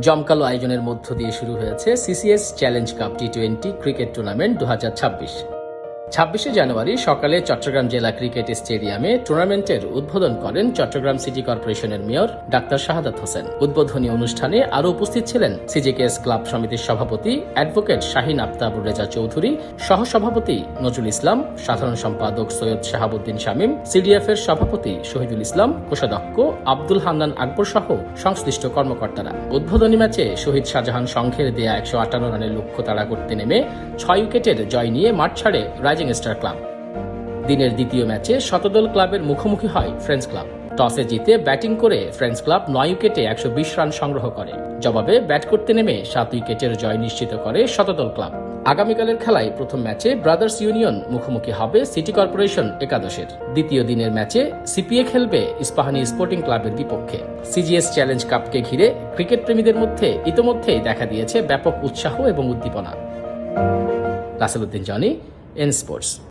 জমকালো আয়োজনের মধ্য দিয়ে শুরু হয়েছে CCS challenge cup T twenty cricket tournament দু হাজার ছাব্বিশ। ছাব্বিশে জানুয়ারি সকালে চট্টগ্রাম জেলা ক্রিকেট স্টেডিয়ামে টুর্নামেন্টের উদ্বোধন করেন চট্টগ্রাম সিটি কর্পোরেশনের মেয়র ডাক্তার শাহাদাত হোসেন। উদ্বোধনী অনুষ্ঠানে আরও উপস্থিত ছিলেন সিজিকেএস ক্লাব সমিতির সভাপতি অ্যাডভোকেট শাহিন আফতাবুর রেজা চৌধুরী, সহসভাপতি নজরুল ইসলাম, সাধারণ সম্পাদক সৈয়দ শাহাবুদ্দিন শামীম সিডিএফ এর সভাপতি শহীদুল ইসলাম, কোষাধ্যক্ষ আব্দুল হান্নান আকবর সহ সংশ্লিষ্ট কর্মকর্তারা। উদ্বোধনী ম্যাচে শহীদ শাহজাহান সংঘের দেয়া একশো আটান্ন রানের লক্ষ্য তাড়া করতে নেমে ছয় উইকেটের জয় নিয়ে মাঠ ছাড়ে রাইজিং স্টার ক্লাব দিনের দ্বিতীয় ম্যাচে শতদল ক্লাবের মুখোমুখি হয় ফ্রেঞ্চ ক্লাব টসে জিতে ব্যাটিং করে ফ্রেঞ্চ ক্লাব নয় উইকেটে একশো বিশ রান সংগ্রহ করে। জবাবে ব্যাট করতে নেমে সাত উইকেটের জয় নিশ্চিত করে শতদল ক্লাব। আগামীকালের খেলায় প্রথম ম্যাচে ব্রাদার্স ইউনিয়ন মুখোমুখি হবে সিটি কর্পোরেশন একাদশের। দ্বিতীয় দিনের ম্যাচে সিপিএ খেলবে ইস্পাহানি স্পোর্টিং ক্লাবের বিপক্ষে। সিজিএস চ্যালেঞ্জ কাপকে ঘিরে ক্রিকেট প্রেমীদের মধ্যে ইতোমধ্যেই দেখা দিয়েছে ব্যাপক উৎসাহ এবং উদ্দীপনা। রাসেলউদ্দিন জনি। in sports.